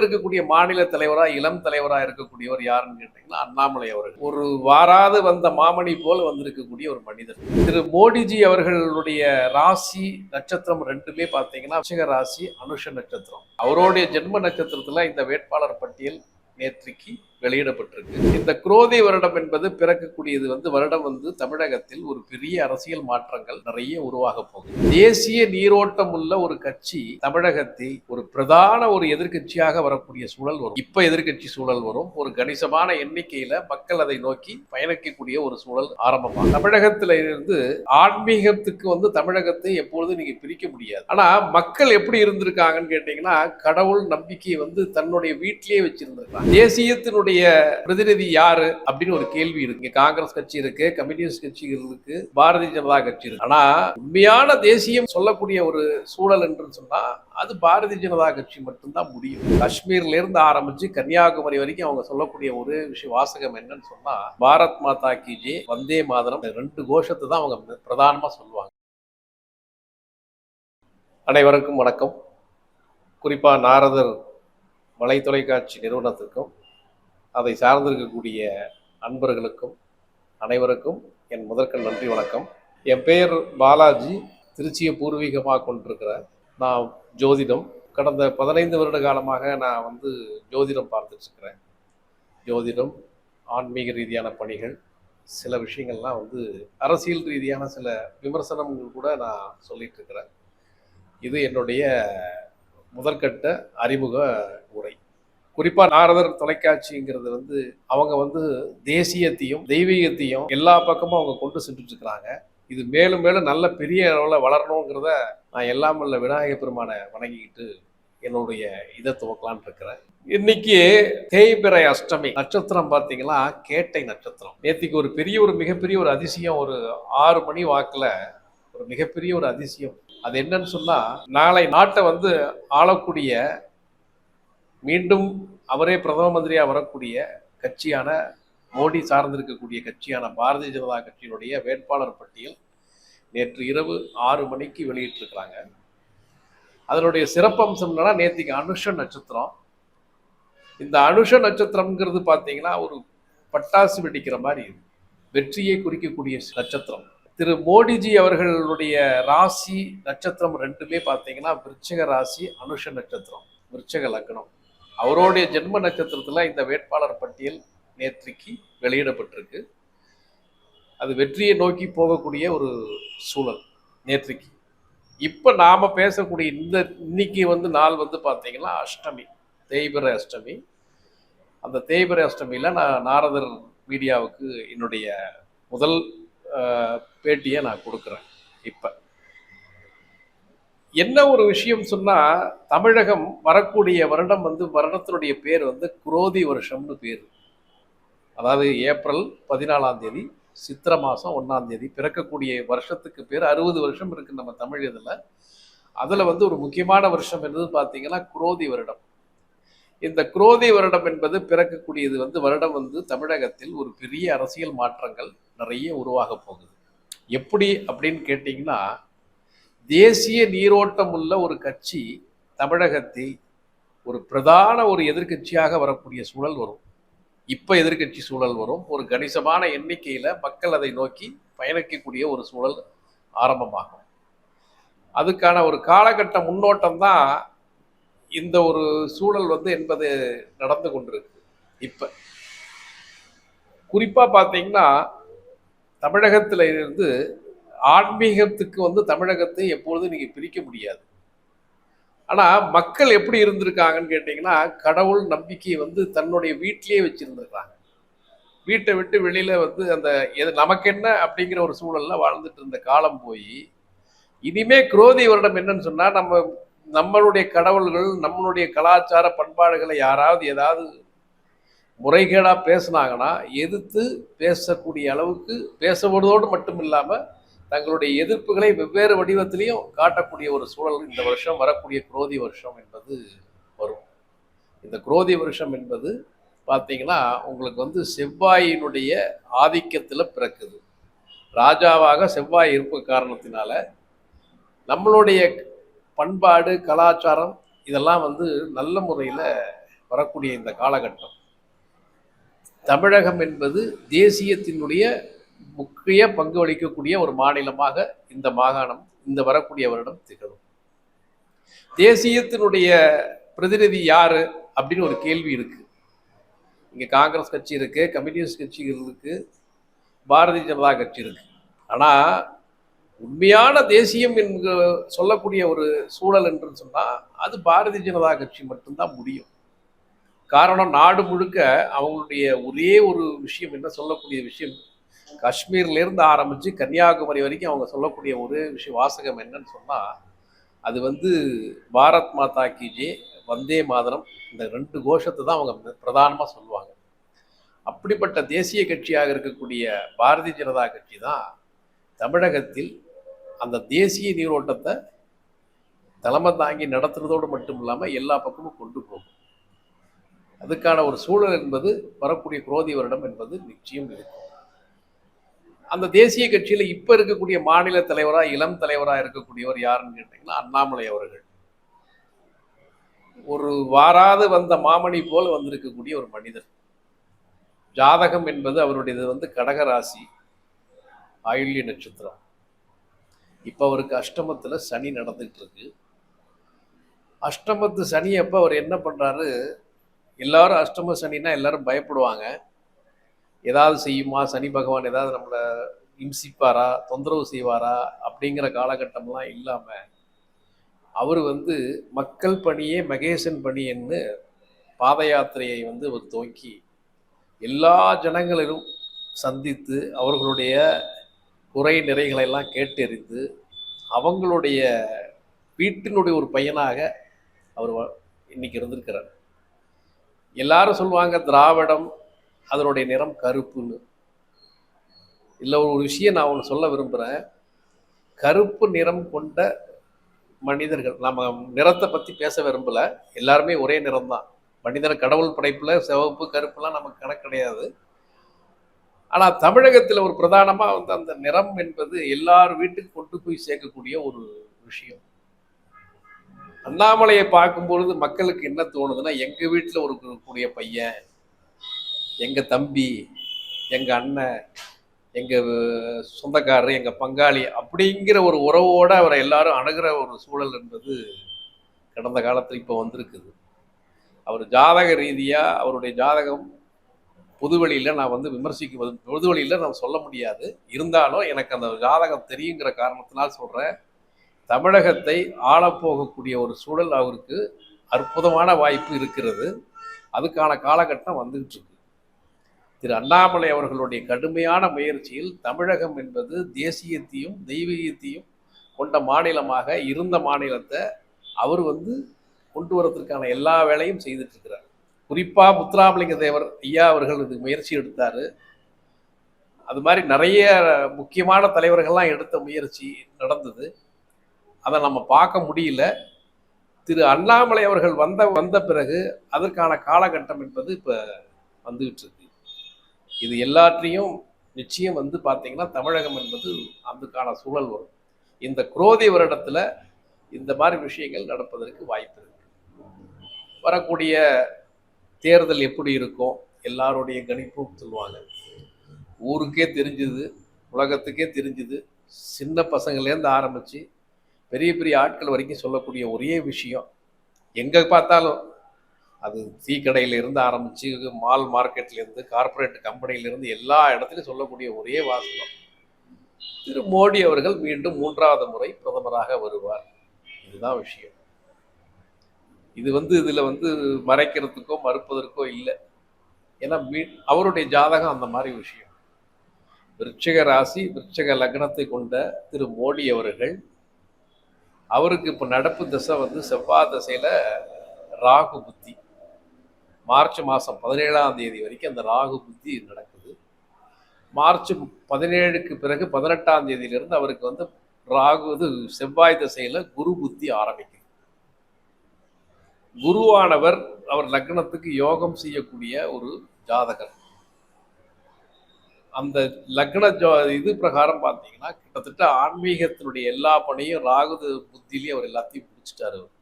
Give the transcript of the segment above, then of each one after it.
இருக்கக்கூடிய மாநில தலைவராக இளம் தலைவராக இருக்கக்கூடியவர் யாருன்னு கேட்டீங்கன்னா அண்ணாமலை அவர்கள். ஒரு வாராது வந்த மாமணி போல் வந்திருக்கக்கூடிய ஒரு மனிதர். திரு மோடிஜி அவர்களுடைய ராசி நட்சத்திரம் ரெண்டுமே பார்த்தீங்கன்னா விஷக ராசி அனுஷ நட்சத்திரம். அவருடைய ஜென்ம நட்சத்திரத்தில் இந்த வேட்பாளர் பட்டியல் நேற்றைக்கு வெளியிடப்பட்டிருக்கு. இந்த குரோதி வருடம் என்பது பிறக்கக்கூடியது வந்து வருடம் வந்து தமிழகத்தில் ஒரு பெரிய அரசியல் மாற்றங்கள் நிறைய உருவாக போகுது. தேசிய நீரோட்டம் உள்ள ஒரு கட்சி தமிழகத்தை ஒரு பிரதான ஒரு எதிர்க்கட்சியாக வரக்கூடிய சூழல் வரும். இப்ப எதிர்க்கட்சி சூழல் வரும். ஒரு கணிசமான எண்ணிக்கையில மக்கள் அதை நோக்கி பயணிக்கக்கூடிய ஒரு சூழல் ஆரம்பமாகும். தமிழகத்தில இருந்து ஆன்மீகத்துக்கு வந்து தமிழகத்தை எப்பொழுதும் நீங்க பிரிக்க முடியாது. ஆனா மக்கள் எப்படி இருந்திருக்காங்கன்னு கேட்டீங்கன்னா கடவுள் நம்பிக்கையை வந்து தன்னுடைய வீட்டிலேயே வச்சிருந்திருக்காங்க தேசியத்தினுடைய பிரதிநிதி யாரு அப்படின்னு ஒரு கேள்வி இருக்கு. காங்கிரஸ் கட்சி இருக்கு கம்யூனிஸ்ட் கட்சிகள் இருக்கு பாரதிய ஜனதா கட்சி இருக்கு. ஆனா உண்மையான தேசியம் சொல்லக்கூடிய ஒரு சூழல் என்று சொன்னா அது பாரதிய ஜனதா கட்சி மட்டும்தான் முடியும். காஷ்மீர்ல இருந்து ஆரம்பிச்சு கன்னியாகுமரி வரைக்கும் அவங்க சொல்லக்கூடிய ஒரு விஷய வாசகம் என்னன்னு சொன்னா பாரத் மாதா கி ஜே வந்தே மாதரம் ரெண்டு கோஷத்தை தான் அவங்க பிரதானமா சொல்லுவாங்க. அனைவருக்கும் வணக்கம். குறிப்பா நாரதர் வலை தொலைக்காட்சி நிறுவனத்திற்கும் அதை சார்ந்திருக்கக்கூடிய அன்பர்களுக்கும் அனைவருக்கும் என் முதற்கண் நன்றி வணக்கம். என் பெயர் பாலாஜி. திருச்சியை பூர்வீகமாக கொண்டிருக்கிறேன் நான் ஜோதிடம். கடந்த பதினைந்து வருட காலமாக நான் வந்து ஜோதிடம் பார்த்துட்ருக்கிறேன். ஜோதிடம் ஆன்மீக ரீதியான பணிகள் சில விஷயங்கள்லாம் வந்து அரசியல் ரீதியான சில விமர்சனங்கள் கூட நான் சொல்லிகிட்ருக்கிறேன் இது என்னுடைய முதற்கட்ட அறிமுக உரை. குறிப்பாக நாரதர் தொலைக்காட்சிங்கிறது வந்து அவங்க வந்து தேசியத்தையும் தெய்வீகத்தையும் எல்லா பக்கமும் அவங்க கொண்டு சென்றுட்டு இருக்கிறாங்க இது மேலும் மேலும் நல்ல பெரிய அளவில் வளரணுங்கிறத நான் எல்லாம் உள்ள விநாயக பெருமானை வணங்கிக்கிட்டு என்னுடைய இதை துவக்கலான் இருக்கிறேன். இன்னைக்கு தேய்பிறை அஷ்டமி நட்சத்திரம் பார்த்தீங்கன்னா கேட்டை நட்சத்திரம். நேற்றுக்கு ஒரு பெரிய ஒரு மிகப்பெரிய ஒரு அதிசயம் ஒரு ஆறு மணி வாக்கில் ஒரு மிகப்பெரிய ஒரு அதிசயம். அது என்னன்னு சொன்னால் நாளை நாட்டை வந்து ஆளக்கூடிய மீண்டும் அவரே பிரதம மந்திரியாக வரக்கூடிய கட்சியான மோடி சார்ந்திருக்கக்கூடிய கட்சியான பாரதிய ஜனதா கட்சியினுடைய வேட்பாளர் பட்டியல் நேற்று இரவு ஆறு மணிக்கு வெளியிட்டிருக்கிறாங்க. அதனுடைய சிறப்பம்சம் என்னன்னா நேற்றுக்கு அனுஷ நட்சத்திரம். இந்த அனுஷ நட்சத்திரம்ங்கிறது பார்த்தீங்கன்னா ஒரு பட்டாசு வெடிக்கிற மாதிரி வெற்றியை குறிக்கக்கூடிய நட்சத்திரம். திரு மோடிஜி அவர்களுடைய ராசி நட்சத்திரம் ரெண்டுமே பார்த்தீங்கன்னா விருச்சக ராசி அனுஷ நட்சத்திரம். விருச்சக லக்னம். அவருடைய ஜென்ம நட்சத்திரத்தில் இந்த வேட்பாளர் பட்டியல் நேற்றைக்கு வெளியிடப்பட்டிருக்கு. அது வெற்றியை நோக்கி போகக்கூடிய ஒரு சூழல் நேற்றைக்கு. இப்போ நாம் பேசக்கூடிய இந்த இன்னைக்கு வந்து நாள் வந்து பார்த்தீங்கன்னா அஷ்டமி தேய்பிர அஷ்டமி. அந்த தேய்பிர அஷ்டமியில் நான் நாரதர் மீடியாவுக்கு என்னுடைய முதல் பேட்டியை நான் கொடுக்குறேன் இப்போ. என்ன ஒரு விஷயம் சொன்னா தமிழகம் வரக்கூடிய வருடம் வந்து வருடத்தினுடைய பேர் வந்து குரோதி வருஷம்னு பேர். அதாவது ஏப்ரல் பதினாலாம் தேதி சித்திர மாதம் ஒன்றாம் தேதி பிறக்கக்கூடிய வருஷத்துக்கு பேர் அறுபது வருஷம் இருக்கு நம்ம தமிழ் இதில். அதில் வந்து ஒரு முக்கியமான வருஷம் என்பது பார்த்தீங்கன்னா குரோதி வருடம். இந்த குரோதி வருடம் என்பது பிறக்கக்கூடியது வந்து வருடம் வந்து தமிழகத்தில் ஒரு பெரிய அரசியல் மாற்றங்கள் நிறைய உருவாக போகுது. எப்படி அப்படின்னு கேட்டிங்கன்னா தேசிய நீரோட்டம் உள்ள ஒரு கட்சி தமிழகத்தை ஒரு பிரதான ஒரு எதிர்க்கட்சியாக வரக்கூடிய சூழல் வரும். இப்போ எதிர்க்கட்சி சூழல் வரும். ஒரு கணிசமான எண்ணிக்கையில் மக்கள் அதை நோக்கி பயணிக்கக்கூடிய ஒரு சூழல் ஆரம்பமாகும். அதுக்கான ஒரு காலகட்ட முன்னோட்டம் தான் இந்த ஒரு சூழல் வந்து என்பது நடந்து கொண்டிருக்கு. இப்போ குறிப்பாக பார்த்தீங்கன்னா தமிழகத்தில் இருந்து ஆன்மீகத்துக்கு வந்து தமிழகத்தை எப்பொழுதும் நீங்கள் பிரிக்க முடியாது. ஆனால் மக்கள் எப்படி இருந்திருக்காங்கன்னு கேட்டிங்கன்னா கடவுள் நம்பிக்கையை வந்து தன்னுடைய வீட்டிலேயே வச்சுருந்துருக்காங்க வீட்டை விட்டு வெளியில் வந்து அந்த எது நமக்கு என்ன அப்படிங்கிற ஒரு சூழலில் வாழ்ந்துட்டு இருந்த காலம் போய் இனிமே குரோதி வருடம் என்னன்னு சொன்னால் நம்ம நம்மளுடைய கடவுள்கள் நம்மளுடைய கலாச்சார பண்பாடுகளை யாராவது ஏதாவது முறைகேடாக பேசுனாங்கன்னா எதிர்த்து பேசக்கூடிய அளவுக்கு பேசப்படுவதோடு மட்டும் இல்லாமல் தங்களுடைய எதிர்ப்புகளை வெவ்வேறு வடிவத்திலையும் காட்டக்கூடிய ஒரு சூழல் இந்த வருஷம் வரக்கூடிய குரோதி வருஷம் என்பது வரும். இந்த குரோதி வருஷம் என்பது பார்த்தீங்கன்னா உங்களுக்கு வந்து செவ்வாயினுடைய ஆதிக்கத்தில் பிறக்குது. ராஜாவாக செவ்வாய் இருப்பு காரணத்தினால நம்மளுடைய பண்பாடு கலாச்சாரம் இதெல்லாம் வந்து நல்ல முறையில் வரக்கூடிய இந்த காலகட்டம். தமிழகம் என்பது தேசியத்தினுடைய முக்கிய பங்கு வகிக்கக்கூடிய ஒரு மாநிலமாக இந்த மாகாணம் இந்த வரக்கூடிய வருடம் திகழும். தேசியத்தினுடைய பிரதிநிதி யாரு அப்படின்னு ஒரு கேள்வி இருக்கு. இங்க காங்கிரஸ் கட்சி இருக்கு கம்யூனிஸ்ட் கட்சிகள் இருக்கு பாரதிய ஜனதா கட்சி இருக்கு. ஆனா உண்மையான தேசியம் என்று சொல்லக்கூடிய ஒரு சூழல் என்று சொன்னா அது பாரதிய ஜனதா கட்சி மட்டும்தான் முடியும். காரணம் நாடு முழுக்க அவங்களுடைய ஒரே ஒரு விஷயம் என்ன சொல்லக்கூடிய விஷயம் காஷ்மீர்ல இருந்து ஆரம்பிச்சு கன்னியாகுமரி வரைக்கும் அவங்க சொல்லக்கூடிய ஒரு விஷயம் வாசகம் என்னன்னு சொன்னா அது வந்து பாரத் மாதா கி ஜே வந்தே மாதரம் இந்த ரெண்டு கோஷத்தை தான் அவங்க பிரதானமாக சொல்லுவாங்க. அப்படிப்பட்ட தேசிய கட்சியாக இருக்கக்கூடிய பாரதிய ஜனதா கட்சி தான் தமிழகத்தில் அந்த தேசிய நீரோட்டத்தை தலைமை தாங்கி நடத்துறதோடு மட்டும் இல்லாமல் எல்லா பக்கமும் கொண்டு போகும். அதுக்கான ஒரு சூழல் என்பது வரக்கூடிய குரோதி வருடம் என்பது நிச்சயம் இருக்கும். அந்த தேசிய கட்சியில் இப்போ இருக்கக்கூடிய மாநில தலைவராக இளம் தலைவராக இருக்கக்கூடியவர் யாருன்னு கேட்டிங்கன்னா அண்ணாமலை அவர்கள். ஒரு வாராது வந்த மாமணி போல் வந்திருக்கக்கூடிய ஒரு மனிதர். ஜாதகம் என்பது அவருடையது வந்து கடகராசி ஆயுள்ய நட்சத்திரம். இப்போ அவருக்கு அஷ்டமத்தில் சனி நடந்துகிட்டு இருக்கு அஷ்டமத்து சனி அப்போ அவர் என்ன பண்ணுறாரு எல்லாரும் அஷ்டம சனின்னா எல்லாரும் பயப்படுவாங்க. ஏதாவது செய்யுமா? சனி பகவான் ஏதாவது நம்மளை இம்சிப்பாரா? தொந்தரவு செய்வாரா? அப்படிங்கிற காலகட்டம்லாம் இல்லாமல் அவர் வந்து மக்கள் பணியே மகேசன் பணின்னு பாத யாத்திரையை வந்து அவர் துவக்கி எல்லா ஜனங்களிலும் சந்தித்து அவர்களுடைய குறை நிறைகளை எல்லாம் கேட்டறிந்து அவங்களுடைய வீட்டினுடைய ஒரு பையனாக அவர் வ- இன்னைக்கு இருந்திருக்கிறார். எல்லாரும் சொல்லுவாங்க திராவிடம் அதனுடைய நிறம் கருப்புன்னு. இல்லை ஒரு விஷயம் நான் ஒன்று சொல்ல விரும்புகிறேன் கருப்பு நிறம் கொண்ட மனிதர்கள் நம்ம நிறத்தை பற்றி பேச விரும்பலை. எல்லாருமே ஒரே நிறம் தான். மனிதன் கடவுள் படைப்பில் சிவப்பு கருப்புலாம் நமக்கு கணக்கு கிடையாது. ஆனால் தமிழகத்தில் ஒரு பிரதானமாக வந்து அந்த நிறம் என்பது எல்லார் வீட்டுக்கு கொண்டு போய் சேர்க்கக்கூடிய ஒரு விஷயம். அண்ணாமலையை பார்க்கும்பொழுது மக்களுக்கு என்ன தோணுதுன்னா எங்கள் வீட்டில் ஒரு கூடிய பையன் எங்கள் தம்பி எங்கள் அண்ணன் எங்கள் சொந்தக்காரர் எங்கள் பங்காளி அப்படிங்கிற ஒரு உறவோடு அவரை எல்லாரும் அணுகிற ஒரு சூழல் என்பது கடந்த காலத்தில் இப்போ வந்திருக்குது. அவர் ஜாதக ரீதியாக அவருடைய ஜாதகம் பொதுவெளியில் நான் வந்து விமர்சிக்க பொதுவெளியில் நான் சொல்ல முடியாது. இருந்தாலும் எனக்கு அந்த ஜாதகம் தெரியுங்கிற காரணத்தினால் சொல்கிறேன் தமிழகத்தை ஆளப்போகக்கூடிய ஒரு சூழல் அவருக்கு அற்புதமான வாய்ப்பு இருக்கிறது. அதுக்கான காலகட்டம் வந்துகிட்டு இருக்கு. திரு அண்ணாமலை அவர்களுடைய கடுமையான முயற்சியில் தமிழகம் என்பது தேசியத்தையும் தெய்வீகத்தையும் கொண்ட மாநிலமாக இருந்த மாநிலத்தை அவர் வந்து கொண்டு வரதுக்கான எல்லா வேலையும் செய்துட்ருக்கிறார் குறிப்பாக முத்துராமலிங்க தேவர் ஐயா அவர்கள் இதுக்கு முயற்சி எடுத்தார். அது மாதிரி நிறைய முக்கியமான தலைவர்கள்லாம் எடுத்த முயற்சி நடந்தது. அதை நம்ம பார்க்க முடியல. திரு அண்ணாமலை அவர்கள் வந்த வந்த பிறகு அதற்கான காலகட்டம் என்பது இப்போ வந்துகிட்டு இருக்கு. இது எல்லாற்றையும் நிச்சயம் வந்து பார்த்தீங்கன்னா தமிழகம் என்பது அதுக்கான சூழல் வரும். இந்த குரோதி வருடத்தில் இந்த மாதிரி விஷயங்கள் நடப்பதற்கு வாய்ப்பு இருக்கு. வரக்கூடிய தேர்தல் எப்படி இருக்கும்? எல்லாருடைய கணிப்பும் சொல்லுவாங்க. ஊருக்கே தெரிஞ்சுது உலகத்துக்கே தெரிஞ்சுது. சின்ன பசங்கள்லேருந்து ஆரம்பித்து பெரிய பெரிய ஆட்கள் வரைக்கும் சொல்லக்கூடிய ஒரே விஷயம் எங்கே பார்த்தாலும் அது டீ கடையிலேருந்து ஆரம்பித்து மால் மார்க்கெட்லேருந்து கார்ப்பரேட் கம்பெனியிலிருந்து எல்லா இடத்துலையும் சொல்லக்கூடிய ஒரே வாசகம். திரு மோடி அவர்கள் மீண்டும் மூன்றாவது முறை பிரதமராக வருவார். இதுதான் விஷயம். இது வந்து இதில் வந்து மறைக்கிறதுக்கோ மறுப்பதற்கோ இல்லை. ஏன்னா மீ அவருடைய ஜாதகம் அந்த மாதிரி விஷயம். விருட்சக ராசி விருட்சக லக்னத்தை கொண்ட திரு மோடி அவர்கள் அவருக்கு இப்போ நடப்பு திசை வந்து செவ்வாய் தசையில் ராகு புத்தி. மார்ச் மாதம் பதினேழாம் தேதி வரைக்கும் அந்த ராகு புத்தி நடக்குது. மார்ச் பதினேழுக்கு பிறகு பதினெட்டாம் தேதியிலிருந்து அவருக்கு வந்து ராகு இது செவ்வாய் திசையில் குரு புத்தி ஆரம்பிக்குது. குருவானவர் அவர் லக்னத்துக்கு யோகம் செய்யக்கூடிய ஒரு ஜாதகர். அந்த லக்ன ஜோ இது பிரகாரம் பார்த்தீங்கன்னா கிட்டத்தட்ட ஆன்மீகத்தினுடைய எல்லா பணியும் ராகுது புத்திலையும் அவர் எல்லாத்தையும் முடிச்சிட்டாரு அவர்.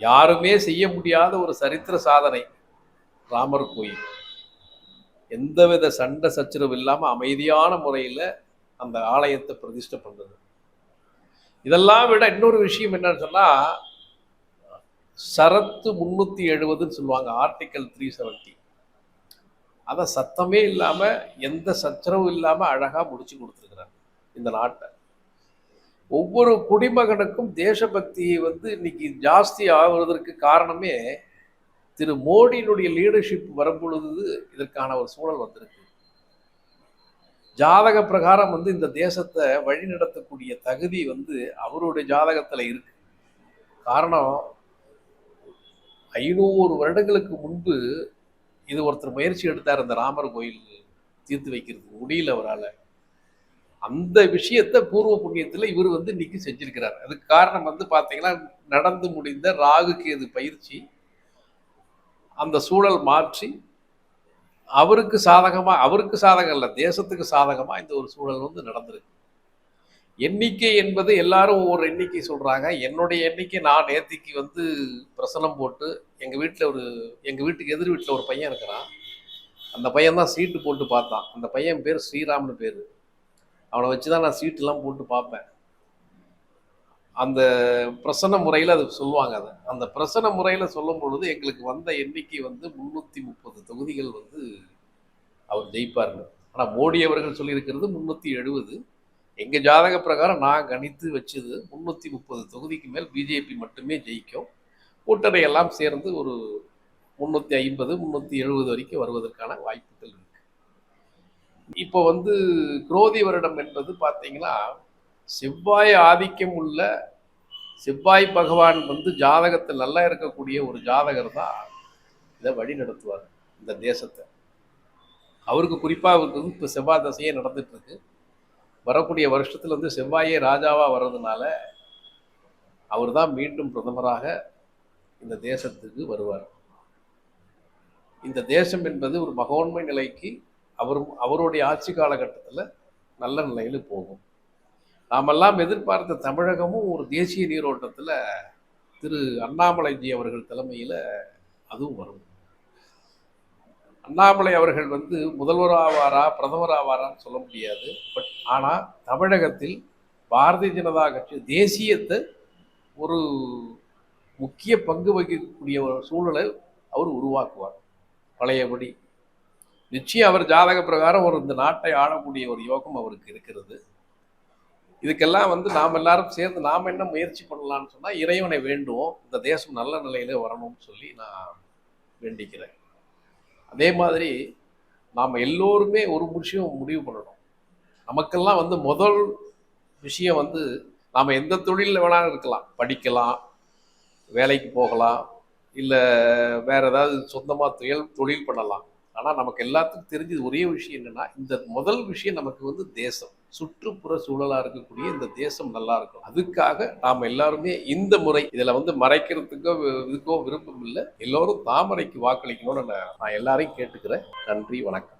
யாருமே செய்ய முடியாத ஒரு சரித்திர சாதனை. ராமர் கோயில். எந்தவித சண்டை சச்சரவு இல்லாமல் அமைதியான முறையில் அந்த ஆலயத்தை பிரதிஷ்டை பண்ணுறது இதெல்லாம் விட இன்னொரு விஷயம் என்னன்னு சொன்னால் சரத்து முந்நூற்றி எழுபதுன்னு சொல்லுவாங்க ஆர்டிக்கல் த்ரீ செவன்ட்டி அதை சத்தமே இல்லாமல் எந்த சச்சரவும் இல்லாமல் அழகாக முடிச்சு கொடுத்துருக்குறாங்க இந்த நாட்டை. ஒவ்வொரு குடிமகனுக்கும் தேசபக்தியை வந்து இன்னைக்கு ஜாஸ்தி ஆகுவதற்கு காரணமே திரு மோடியினுடைய லீடர்ஷிப் வரும்பொழுது இதற்கான ஒரு சூழல் வந்திருக்கு. ஜாதக பிரகாரம் வந்து இந்த தேசத்தை வழிநடத்தக்கூடிய தகுதி வந்து அவருடைய ஜாதகத்தில் இருக்கு. காரணம் ஐநூறு வருடங்களுக்கு முன்பு இது ஒருத்தர் முயற்சி எடுத்தார் இந்த ராமர் கோயில் தீர்த்து வைக்கிறது முடியல அவரால். அந்த விஷயத்த பூர்வ புண்ணியத்தில் இவர் வந்து இன்னைக்கு செஞ்சிருக்கிறார். அதுக்கு காரணம் வந்து பார்த்தீங்கன்னா நடந்து முடிந்த ராகு கேது பயிற்சி அந்த சூழல் மாற்றி அவருக்கு சாதகமாக அவருக்கு சாதகம் இல்லை தேசத்துக்கு சாதகமாக இந்த ஒரு சூழல் வந்து நடந்திருக்கு. எண்ணிக்கை என்பது எல்லாரும் ஒவ்வொரு எண்ணிக்கை சொல்கிறாங்க என்னுடைய எண்ணிக்கை நான் நேத்திக்கு வந்து பிரசனம் போட்டு எங்கள் வீட்டில் ஒரு எங்கள் வீட்டுக்கு எதிர் வீட்டில் ஒரு பையன் இருக்கிறான். அந்த பையன் தான் சீட்டு போட்டு பார்த்தான். அந்த பையன் பேர் ஸ்ரீராம்னு பேர். அவனை வச்சு தான் நான் சீட்டெல்லாம் போட்டு பார்ப்பேன். அந்த பிரசன்ன முறையில் அது சொல்லுவாங்க அதை. அந்த பிரசன்ன முறையில் சொல்லும் பொழுது எங்களுக்கு வந்த எண்ணிக்கை வந்து முந்நூற்றி முப்பது தொகுதிகள் வந்து அவர் ஜெயிப்பார்னு ஆனால் மோடி அவர்கள் சொல்லியிருக்கிறது முந்நூற்றி எழுபது. எங்கள் ஜாதக பிரகாரம் நான் கணித்து வச்சது முந்நூற்றி முப்பது தொகுதிக்கு மேல் பிஜேபி மட்டுமே ஜெயிக்கும். கூட்டணி எல்லாம் சேர்ந்து ஒரு முந்நூற்றி ஐம்பது முந்நூற்றி எழுபது வரைக்கும் வருவதற்கான வாய்ப்புகள் இருக்கு. இப்போ வந்து குரோதி வருடம் என்பது பார்த்தீங்கன்னா செவ்வாய் ஆதிக்கம் உள்ள செவ்வாய் பகவான் வந்து ஜாதகத்தில் நல்லா இருக்கக்கூடிய ஒரு ஜாதகர் தான் இதை வழி நடத்துவார் இந்த தேசத்தை. அவருக்கு குறிப்பாக அவருக்கு வந்து இப்போ செவ்வாய் தசையே நடந்துகிட்ருக்கு வரக்கூடிய வருஷத்தில் வந்து செவ்வாயே ராஜாவாக வர்றதுனால அவர் தான் மீண்டும் பிரதமராக இந்த தேசத்துக்கு வருவார். இந்த தேசம் என்பது ஒரு மகோன்மை நிலைக்கு அவரும் அவருடைய ஆட்சி காலகட்டத்தில் நல்ல நிலையில் போகும். நாமெல்லாம் எதிர்பார்த்த தமிழகமும் ஒரு தேசிய நீரோட்டத்தில் திரு அண்ணாமலைஜி அவர்கள் தலைமையில் அதுவும் வரும். அண்ணாமலை அவர்கள் வந்து முதல்வர் ஆவாரா பிரதமர் ஆவாரான்னு சொல்ல முடியாது. பட் ஆனால் தமிழகத்தில் பாரதிய ஜனதா கட்சி தேசியத்தை ஒரு முக்கிய பங்கு வகிக்கக்கூடிய ஒரு சூழலை அவர் உருவாக்குவார். பழையபடி நிச்சயம் அவர் ஜாதக பிரகாரம் ஒரு இந்த நாட்டை ஆளக்கூடிய ஒரு யோகம் அவருக்கு இருக்கிறது. இதுக்கெல்லாம் வந்து நாம் எல்லாரும் சேர்ந்து நாம் என்ன முயற்சி பண்ணலாம்னு சொன்னால் இறைவனை வேண்டுவோம் இந்த தேசம் நல்ல நிலையில வரணும்னு சொல்லி நான் வேண்டிக்கிறேன். அதே மாதிரி நாம் எல்லோருமே ஒரு விஷயம் முடிவு பண்ணணும். நமக்கெல்லாம் வந்து முதல் விஷயம் வந்து நாம் எந்த தொழிலில் வேணாலும் இருக்கலாம். படிக்கலாம் வேலைக்கு போகலாம் இல்லை வேறு ஏதாவது சொந்தமாக தொழில் தொழில் பண்ணலாம். ஆனால் நமக்கு எல்லாத்துக்கும் தெரிஞ்சது ஒரே விஷயம் என்னென்னா இந்த முதல் விஷயம் நமக்கு வந்து தேசம். சுற்றுப்புற சூழலாக இருக்கக்கூடிய இந்த தேசம் நல்லா இருக்கும். அதுக்காக நாம் எல்லாருமே இந்த முறை இதில் வந்து மறைக்கிறதுக்கோ இதுக்கோ விருப்பம் இல்லை. எல்லோரும் தாமரைக்கு வாக்களிக்கணும்னு நான் நான் எல்லாரையும் கேட்டுக்கிறேன். நன்றி வணக்கம்.